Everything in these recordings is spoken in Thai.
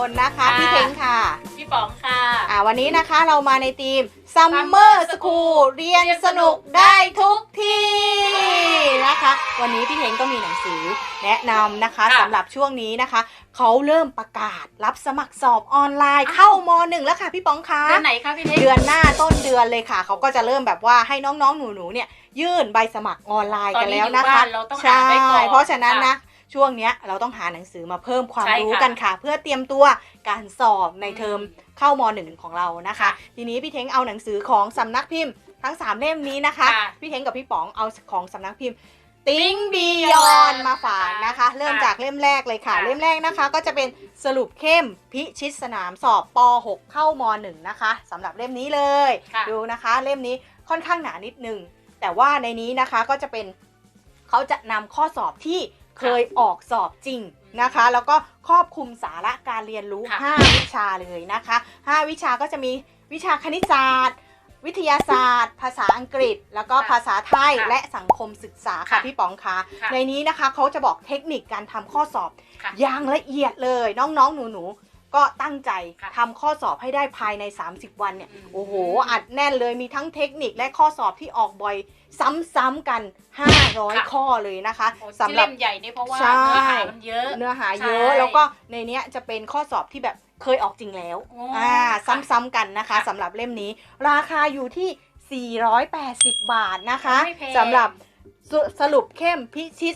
คนนะคะ ค่ะ พี่เท้งค่ะพี่ป๋องค่ะ อ่าวันนี้นะคะเรามาในทีม Summer School เรียนสนุกได้ทุกที่นะคะ วันนี้พี่เท้งก็มีหนังสือแนะนำนะคะค่ะสำหรับช่วงนี้นะคะ เขาเริ่มประกาศรับสมัครสอบออนไลน์เข้ามหนึ่งแล้วค่ะพี่ป๋องคะ เดือนไหนคะพี่เล็ก เดือนหน้าต้นเดือนเลยค่ะ เขาก็จะเริ่มแบบว่าให้น้องๆ หนูๆ เนี่ยยื่นใบสมัครออนไลน์กันแล้วนะคะตอนนี้อยู่บ้านเราต้องใช่อ่านไว้ก่อนเพราะฉะนั้นค่ะนะ ช่วงเนี้ยเราต้องหาหนังสือมาเพิ่มความใช่รู้ค่ะกันค่ะ เพื่อเตรียมตัวการสอบในเทอมเข้ามหนึ่งของเรานะคะ ค่ะทีนี้พี่เท้งเอาหนังสือของสำนักพิมพ์ทั้ง3เล่มนี้นะคะ ค่ะพี่เท้งกับพี่ป๋องเอาของสำนักพิมพ์ ติ้ง Think บีย Beyond อนมาฝากนะคะค่ะเริ่มจากเล่มแรกเลยค่ะ ค่ะ เล่มแรกนะคะ ก็จะเป็นสรุปเข้มพิชิตสนามสอบป .6 เข้ามหนึ่งนะคะสำหรับเล่มนี้เลย ค่ะ ดูนะคะเล่มนี้ค่อนข้างหนานิดนึง แต่ว่าในนี้นะคะก็จะเป็นเขาจะนำข้อสอบที่ เคยออกสอบจริงนะคะ แล้วก็ครอบคลุมสาระการเรียนรู้ค่ะ5วิชาเลยนะคะ 5 วิชาก็จะมีวิชาคณิตศาสตร์ วิทยาศาสตร์ ภาษาอังกฤษ แล้วก็ค่ะภาษาไทยค่ะและสังคมศึกษาค่ะค่ะพี่ป๋องคะค่ะในนี้นะคะเขาจะบอกเทคนิคการทำข้อสอบค่ะอย่างละเอียดเลยน้องๆหนูๆ ก็ตั้งใจค่ะทำข้อสอบให้ได้ภายใน 30 วันเนี่ยอืม โอ้โห อัดแน่นเลยมีทั้งเทคนิคและข้อสอบที่ออกบ่อยซ้ำๆกัน 500 ข้อเลยนะคะโอ้สำหรับที่เล่มใหญ่นี่เพราะว่าใช่ เนื้อหามันเยอะ เนื้อหาเยอะใช่แล้วก็ในเนี้ยจะเป็นข้อสอบที่แบบเคยออกจริงแล้วโอ้อ่าค่ะซ้ำๆกันนะคะค่ะสำหรับเล่มนี้ ราคาอยู่ที่ 480 บาทนะคะไม่แพง สำหรับสสรุปเข้มพิชิต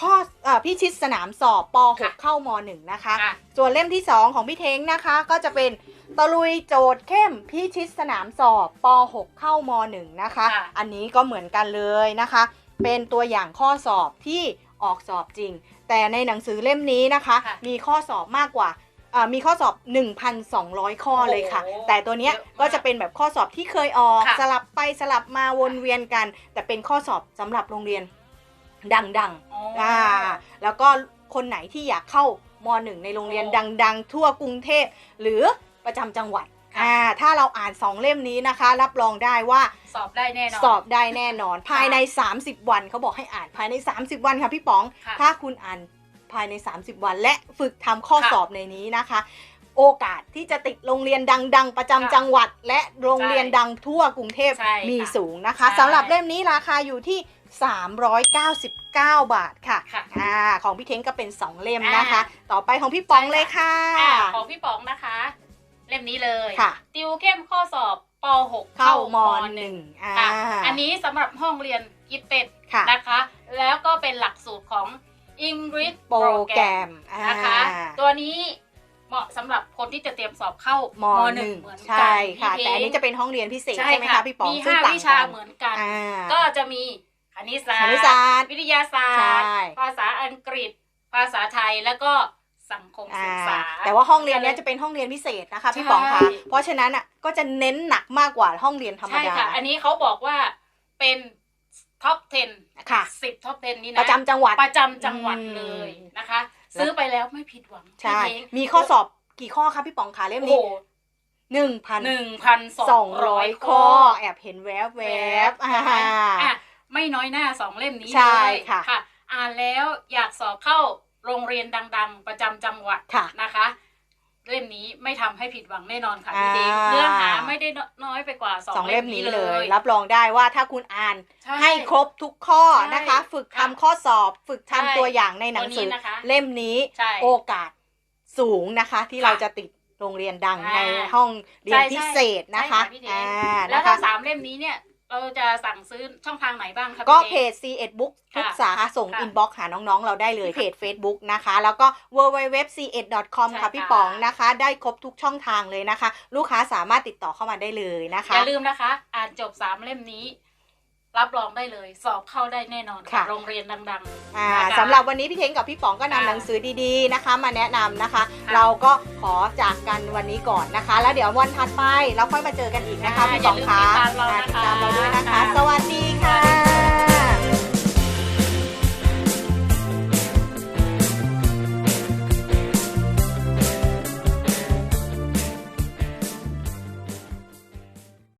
ข้อเอ่อพิชิตสนามสอบปค่ะ .6 เข้าม .1 นะคะค่ะส่วนเล่มที่ 2 ของพี่เท้งนะคะ ก็จะเป็นตะลุยโจทย์เข้มพิชิตสนามสอบป .6 เข้าม .1 นะคะค่ะอันนี้ก็เหมือนกันเลยนะคะ เป็นตัวอย่างข้อสอบที่ออกสอบจริง แต่ในหนังสือเล่มนี้นะคะค่ะมีข้อสอบมากกว่าอ่ามีข้อสอบ 1,200 ข้อเลยค่ะโอ้โหแต่ตัวเนี้ยเยอะมากก็จะเป็นแบบข้อสอบที่เคยออกค่ะสลับไปสลับมาวนเวียนกัน แต่เป็นข้อสอบสำหรับโรงเรียน ดังๆอ๋ออ่าแล้วก็คนไหนที่อยากเข้ามหนึ่งในโรงเรียนโอ้ดัง ๆ ทั่วกรุงเทพหรือประจำจังหวัดค่ะอ่าถ้าเราอ่านสองเล่มนี้นะคะ รับรองได้ว่าสอบได้แน่นอนสอบได้แน่นอน ภายใน 30 วันเขาบอกให้อ่านภายใน 30 วันค่ะพี่ป๋องค่ะถ้าคุณอ่านภายใน 30 วัน และฝึกทำข้อค่ะสอบในนี้นะคะ โอกาสที่จะติดโรงเรียนดัง ๆ ประจำค่ะจังหวัด และโรงเรียนดังทั่วกรุงเทพใช่ค่ะมีสูงนะคะใช่สำหรับเล่มนี้ราคาอยู่ที่ 399 บาทค่ะค่ะ อ่าของพี่เท้งก็เป็น 2 เล่มอ่านนะคะ ต่อไปของพี่ป๋องเลยค่ะ อ่าของพี่ป๋องนะคะ เล่มนี้เลยค่ะ ติวเข้มข้อสอบป .6 เข้าเข้ามหนึ่งอ่าค่ะอันนี้สำหรับห้องเรียนกิฟเต็ดค่ะนะคะ แล้วก็เป็นหลักสูตรของ English โปรแกรมนะคะอ่าตัวนี้เหมาะสำหรับคนที่จะเตรียมสอบเข้ามหหนึ่นึ่งงเหมือนกันใช่ค่ะพี่แต่อันนี้เท้งจะเป็นห้องเรียนพิเศษใช่ใช่ไหมค่ะคะพี่ป๋องมีซึ่งห้าต่างวิชากันเหมือนกันอ่าก็จะมี คณิตศาสคตร์ณิตศาสตร์วิทยาศาใช่สตร์ภาษาอังกฤษ ภาษาไทยแล้วก็สังคมอ่าศึกษา แต่ว่าห้องเรียนเนี้ยจะเป็นห้องเรียนพิเศษนะคะพี่ป๋องค่ะใช่เพราะฉะนั้นอะก็จะเน้นหนักมากกว่าห้องเรียนธรรมใช่ดา ค่ะ อันนี้เขาบอกว่าเป็นท็อป 10 ค่ะ 10 ท็อป 10 นี่นะ ประจำจังหวัด ประจำจังหวัดอืมเลยนะคะซื้อไปแล้วไม่ผิดหวังใช่ พี่เท้งมีข้อสอบกี่ข้อคะพี่ป๋องคะเล่มโอ้โหนี้หนึ่งพันหนึ่งพันสสอองงร้ร้ออยยข้ข้ออ แอบเห็นแวบแวบๆอ่า อะ ไม่น้อยหน้าสองเล่มนี้ใช่เลยค่ะ อ่านแล้วอยากสอบเข้าโรงเรียนดัง ๆ ประจำจังหวัดค่ะนะคะ เล่มนี้ไม่ทำให้ผิดหวังแน่นอนค่ะพี่เดงอ่าเนื้อหาไม่ได้น้อยไปกว่าสองสองเล่เล่มมนี้นี้เลเลยยรับรองได้ว่าถ้าคุณอ่านใช่ให้ครบทุกข้อใช่นะคะ ฝึกทำค่ะข้อสอบ ฝึกทำใช่ตัวอย่างในหนังสือตัวนี้นะคะเล่มนี้ใช่โอกาสสูงนะคะ ที่ค่ะเราจะติดโรงเรียนดังอ่าในห้องเรียนใช่พิเศษนะคะใช่พี่เดงอ่าแล้วนะถ้าคะสามเล่มนี้เนี่ย เราจะสั่งซื้อช่องทางไหนบ้างคะก็พี่เพดงจ c 1 Book ทุกค่ะสาขาส่งค่ะอินบ็อกหาน้องๆ เราได้เลยเพจ Facebook นะคะ แล้วก็ w w w c 1 com ใช่ค่ะพี่ค่ะป๋องนะคะ ได้ครบทุกช่องทางเลยนะคะ ลูกค้าสามารถติดต่อเข้ามาได้เลยนะคะ อย่าลืมนะคะ อ่านจบสามเล่มนี้ รับรองได้เลย สอบเข้าได้แน่นอนค่ะ โรงเรียนดังอ่านะคะ สำหรับวันนี้พี่เท้งกับพี่ป๋องก็นำค่ะหนังสือดีๆนะคะ มาแนะนำนะคะ ค่ะเราก็ขอจากกันวันนี้ก่อนนะคะ แล้วเดี๋ยววันถัดไปเราค่อยมาเจอกันอีกนะคะค่ะพี่ป๋องคะอย่าลืมติดตามเรานะคะติดตามเราด้วยนะคะ ค่ะ สวัสดีค่ะ